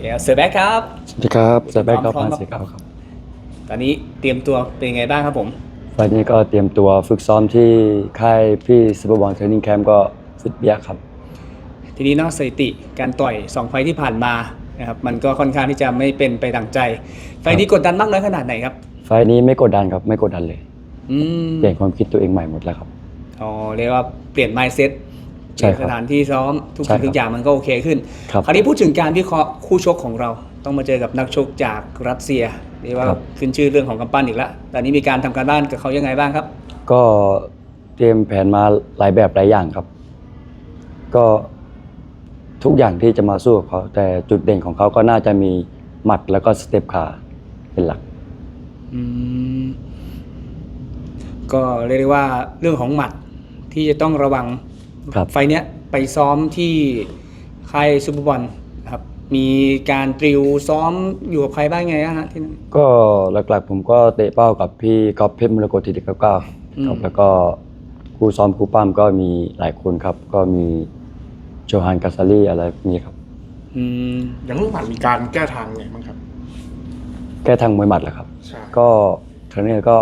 เดี๋ยวเสือแบ็คครับ สวัสดีครับเซแบกก็พร้อพามครับสีขาวครับ ตอนนี้เตรียมตัวเป็นไงบ้างครับผมวันนี้ก็เตรียมตัวฝึกซ้อมที่ค่ายพี่ซูเปอร์บอลเทรนนิ่งแคมป์ก็ฟิตเบียร์ครับ ทีนี้เนอกสถิติการต่อย2ไฟล์ที่ผ่านมานะครับมันก็ค่อนข้างที่จะไม่เป็นไปดังใจ ไฟล์นี้กดดันมากน้อยขนาดไหนครับ ไฟล์นี้ไม่กดดันครับไม่กดดันเลยอืมเปลี่ยนความคิดตัวเองใหม่หมดแล้วครับอ๋อเรียกว่าเปลี่ยน mindset ใช่เปลี่ยนครับสถานที่ซ้อมทุกใช่สิ่งครับทุกอย่างมันก็โอเคขึ้นครับคราวนี้พูดถึงการวิเคราะห์คู่ชกของเราต้องมาเจอกับนักชกจากรัสเซียเรียกว่าครับ ขึ้นชื่อเรื่องของกำปั้นอีกแล้วตอนนี้มีการทำการบ้านกับเขายังไงบ้างครับ ก็เตรียมแผนมาหลายแบบหลายอย่างครับ ก็ทุกอย่างที่จะมาสู้กับเขาแต่จุดเด่นของเขาก็น่าจะมีหมัดแล้วก็สเต็ปขาเป็นหลัก อืมก็เรียกได้ว่าเรื่องของหมัดที่จะต้องระวังครับ ไฟล์เนี้ยไปซ้อมที่ค่ายซูเปอร์บอลครับ มีการตริวซ้อมอยู่กับใครบ้างไงฮะที่นั่น ก็หลักๆ ผมก็เตะเป้ากับพี่ก๊อฟเพชรมรกตทีเด็กเก้าเก้าอืม ครับแล้วก็ครูซ้อมครูปั้มก็มีหลายคนครับ ก็มีโจฮันกาซารีอะไรพวกนี้ครับ อืม อย่างลูกหมัดมีการแก้ทางไงบ้างครับแก้ทางมวยหมัดแหละครับ ใช่ก็เทรนเนอร์ก็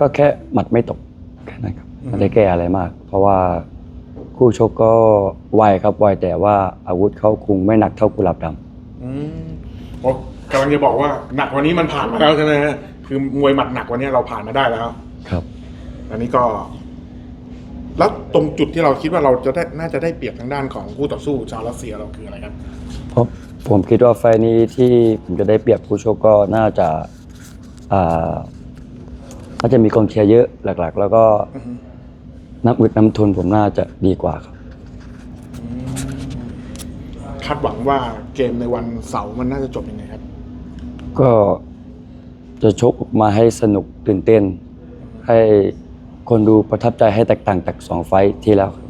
ก็แค่หมัดไม่ตกแค่นั้นครับ ไม่ได้แก้อะไรมาก เพราะว่าคู่ชกก็ไวครับไวแต่ว่าอาวุธเขาคงไม่หนักเท่ากุหลาบดำอืมโอ้กำลังจะบอกว่าหนักกวันนี้มันผ่านมาแล้วใช่ไหมฮะคือมวยหมัดหนักกวันนี้เราผ่านมาได้แล้วครับ อันนี้ก็ แล้วตรงจุดที่เราคิดว่าเราจะได้น่าจะได้เปรียบทางด้านของคู่ต่อสู้ชาวรัสเซียเราคืออะไรครับ เพราะผมคิดว่าไฟล์นี้ที่ผมจะได้เปรียบคู่ชกก็น่าจะอ่าน่าจะมีกองเชียร์เยอะหลัก ๆ แล้วก็อือฮึ น้ำอึดน้ำทุนผมน่าจะดีกว่าครับ คาดหวังว่าเกมในวันเสาร์มันน่าจะจบยังไงครับ ก็จะชกออกมาให้สนุกตื่นเต้น ให้คนดูประทับใจให้แตกต่างจากสองไฟท์ที่แล้วครับ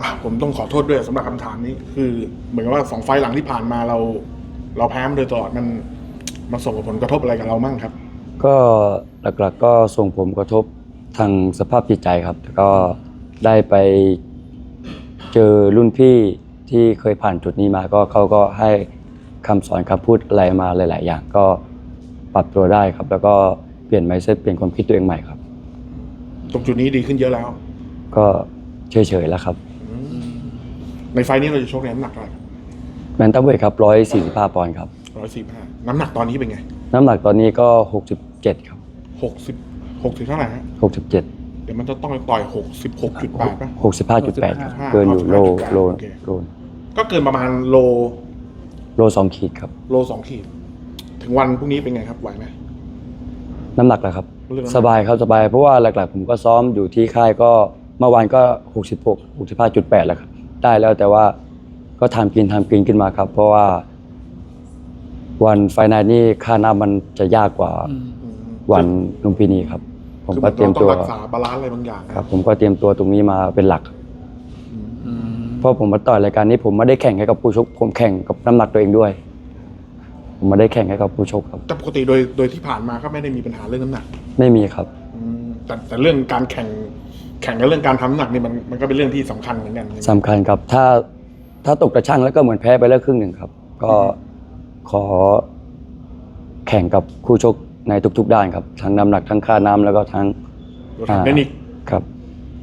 อะผมต้องขอโทษด้วยสำหรับคำถามนี้ คือ เหมือนกับว่าสองไฟล์หลังที่ผ่านมาเรา เราแพ้มาโดยตลอดมันมันส่งผลกระทบอะไรกับเรามั่งครับ ก็หลักๆก็ส่งผมกระทบ ทางสภาพจิตใจครับแล้วก็ได้ไปเจอรุ่นพี่ที่เคยผ่านจุดนี้มาก็เขาก็ให้คำสอนคำพูดอะไรมาหลาย ๆ อย่างก็ปรับตัวได้ครับ แล้วก็เปลี่ยนไมเซ็ตเปลี่ยนความคิดตัวเองใหม่ครับ ตรงจุดนี้ดีขึ้นเยอะแล้ว ก็เฉย ๆ แล้วครับ ในไฟล์นี้เราจะชกในน้ำหนักเท่าไหร่แมนตัมเวทครับร้อยสี่สิบห้าปอนด์ครับร้อยสี่ห้าน้ำหนักตอนนี้เป็นไง น้ำหนักตอนนี้ก็หกสิบเจ็ดครับหกสิบ หกสิบเท่าไหร่ฮะหกสิบเจ็ดเดี๋ยวมันจะต้องไปต่อยหกสิบหกจุดแปดป่ะ หกสิบห้าจุดแปด65 เกินอยู่โลโลโอเค โลก็เกินประมาณโลโลสองขีดครับ โลสองขีด ถึงวันพรุ่งนี้เป็นไงครับไหวไหม น้ำหนักแหละครับ เรื่องน้ำหนัก สบายครับสบายเพราะว่าหลัก ๆ ผมก็ซ้อมอยู่ที่ค่ายก็เมื่อวานก็66 65.8แล้วครับได้แล้วแต่ว่าก็ทำกินทำกินขึ้นมาครับ เพราะว่า วันไฟนอลนี่ค่าน้ำมันจะยากกว่าอืม อืมวันลุมพินีครับ ผมคือก็มันเตรียมต้ตัองวรักษาบาลานซ์อะไรบางอย่างนะครับ ผมก็เตรียมตัวตรงนี้มาเป็นหลัก อืมเพราะผมมาต่อยรายการนี้ผมไม่ได้แข่งให้กับผู้ชก ผมแข่งกับน้ำหนักตัวเองด้วย ผมไม่ได้แข่งให้กับผู้ชกครับ แต่ปกติโดยโดยที่ผ่านมาก็ไม่ได้มีปัญหาเรื่องน้ำหนักไม่มีครับ อืมแต่แต่เรื่องการแข่งแข่งกับเรื่องการทำน้ำหนักนี่มันมันก็เป็นเรื่องที่สำคัญเหมือนกันสำคัญครับ ถ้าถ้าตกกระช่างแล้วก็เหมือนแพ้ไปแล้วครึ่งหนึ่งครับ ก็ขอแข่งกับคู่ชก ในทุกๆด้านครับทั้งน้ำหนักทั้งค่าน้ำแล้วก็ทั้งเราทำได้นิกครับ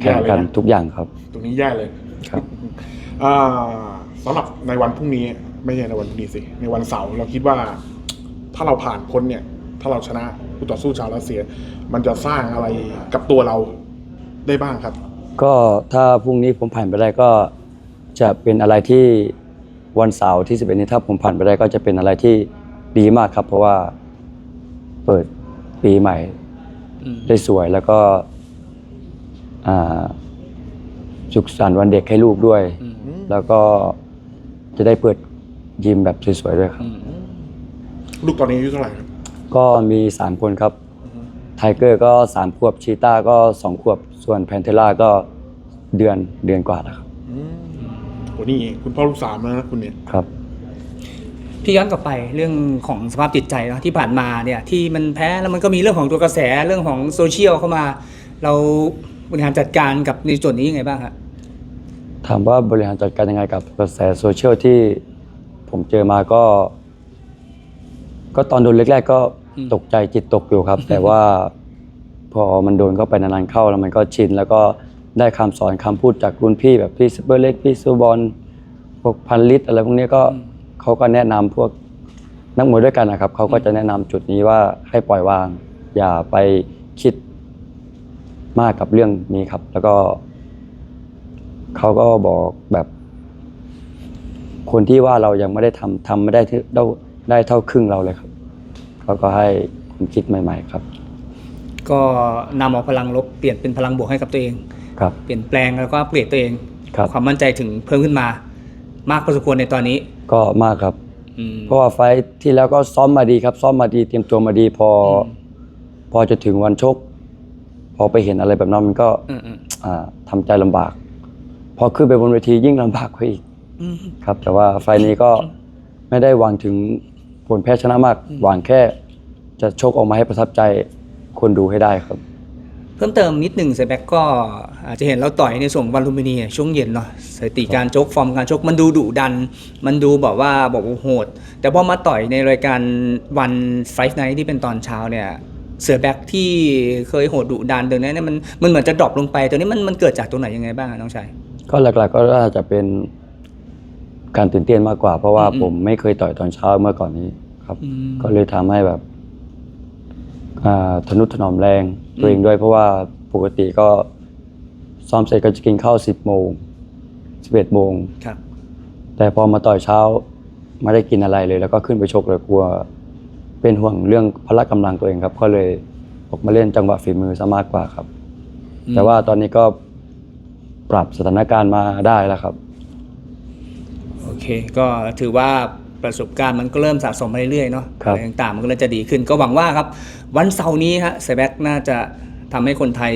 แย่แข่งเลยนะกันทุกอย่างครับ ตรงนี้แย่เลยครับ อ่าสำหรับในวันพรุ่งนี้ไม่ใช่ในวันพรุ่งนี้สิ ในวันเสาร์เราคิดว่า ถ้าเราผ่านพ้นเนี่ย ถ้าเราชนะคู่ต่อสู้ชาวรัสเซีย มันจะสร้างอะไรกับตัวเราได้บ้างครับ ก็ถ้าพรุ่งนี้ผมผ่านไปได้ก็จะเป็นอะไรที่วันเสาร์ที่ 11 นี้ถ้าผมผ่านไปได้ก็จะเป็นอะไรที่ดีมากครับ เพราะว่า เปิดปีใหม่อืมได้สวยแล้วก็อ่าสุขสันต์วันเด็กให้ลูกด้วยอืมแล้วก็จะได้เปิดยิมแบบสวยๆด้วยครับอืมลูกตอนนี้อายุเท่าไหร่ครับ ก็มีสามคนครับไทเกอร์ก็สามขวบชีต้าก็สองขวบส่วนแพนเทล่าก็เดือนเดือนกว่าแล้วครับอืมโหนี่คุณพ่อลูกสามแล้วนะคุณเนี่ยครับ พี่ย้อนกลับไปเรื่องของสภาพจิตใจเนอะที่ผ่านมาเนี่ยที่มันแพ้แล้วมันก็มีเรื่องของตัวกระแสเรื่องของโซเชียลเข้ามา เราบริหารจัดการกับในส่วนนี้ยังไงบ้างครับถามว่าบริหารจัดการยังไงกับกระแสโซเชียลที่ผมเจอมาก็ ก็ตอนโดนแรกๆก็อืมตกใจจิตตกอยู่ครับ แต่ว่าพอมันโดนเข้าไปนานๆเข้าแล้วมันก็ชิน แล้วก็ได้คำสอนคำพูดจากรุ่นพี่แบบพี่ซูเปอร์เล็กพี่ซูบอลพวกพันลิตรอะไรพวกนี้ก็ เขาก็แนะนำพวกนักมวยด้วยกันนะครับเขาก็จะแนะนำจุดนี้ว่าให้ปล่อยวาง อย่าไปคิดมากกับเรื่องนี้ครับ แล้วก็เขาก็บอกแบบ คนที่ว่าเรายังไม่ได้ทำทำไม่ได้ที่ได้ได้เท่าครึ่งเราเลยครับเขาก็ให้ความคิดใหม่ ๆ ครับ ก็นำเอาพลังลบเปลี่ยนเป็นพลังบวกให้กับตัวเองครับเปลี่ยนแปลงแล้วก็เปลี่ยนตัวเองครับความมั่นใจถึงเพิ่มขึ้นมา มากพอสมควรในตอนนี้ ก็มากครับ อืม เพราะว่าไฟท์ที่แล้วก็ซ้อมมาดีครับ ซ้อมมาดีเตรียมตัวมาดีพออม พอจะถึงวันชก พอไปเห็นอะไรแบบนั้นมันก็อืมอืมอ่าทำใจลำบาก พอขึ้นไปบนเวทียิ่งลำบากกว่าอีกอืม ครับ แต่ว่าไฟล์นี้ก็ไม่ได้หวังถึงผลแพ้ชนะมาก หวังแค่ จะชกออกมาให้ประทับใจคนดูให้ได้ครับเพิ่มเติมนิดหนึ่งเซแบ็กก็อาจจะเห็นเราต่อยในส่วนของวันลุมพินีเนี่ยช่วงเย็นเนาะสถิติการชกฟอร์มการชกมันดูดุดัน มันดูแบบว่าบอกว่าโหด แต่พอมาต่อยในรายการวันไฟท์ไนท์ที่เป็นตอนเช้าเนี่ยเสือแบ็กที่เคยโหดดุดันเดินนี้เนี่ยมันมันเหมือนจะดรอปลงไปตัวนี้มันมันเกิดจากตรงไหนยังไงบ้างอะน้องชายก็หลักๆก็น่าจะเป็นการตื่นเต้นมากกว่า เพราะว่าอืมผมไม่เคยต่อยตอนเช้าเมื่อก่อนนี้ครับอืมก็เลยทำให้แบบอ่า ทนุถนอมแรงตัวเองด้วยเพราะว่าปกติก็ซ้อมเสร็จก็จะกินข้าวสิบโมงสิบเอ็ดโมงครับ แต่พอมาต่อยเช้าไม่ได้กินอะไรเลย แล้วก็ขึ้นไปชกเลยกลัว เป็นห่วงเรื่องพละกำลังตัวเองครับ ก็เลยออกมาเล่นจังหวะฝีมือซะมากกว่าครับอืมแต่ว่าตอนนี้ก็ปรับสถานการณ์มาได้แล้วครับ โอเค ก็ถือว่า ประสบการณ์มันก็เริ่มสะสมมาเรื่อยๆเนาะครับอะไรต่างๆมันก็เริ่มจะดีขึ้น ก็หวังว่าครับ วันเสาร์นี้ฮะเซแบ็กน่าจะทำให้คนไทย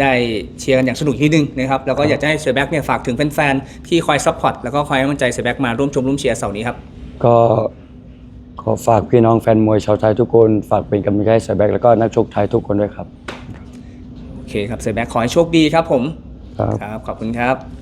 ได้เชียร์กันอย่างสนุกทีนึงนะครับแล้วก็อยากจะให้เซแบ็กเนี่ยฝากถึงแฟนๆที่คอยซัพพอร์ตแล้วก็คอยให้กำลังใจเซแบ็กมาร่วมชมร่วมเชียร์เสาร์นี้ครับก็ขอฝากพี่น้องแฟนมวยชาวไทยทุกคนฝากเป็นกำลังใจให้เสยแบกแล้วก็นักชกไทยทุกคนด้วยครับโอเคครับเซแบ็กขอให้โชคดีครับผมครับครับขอบคุณครับ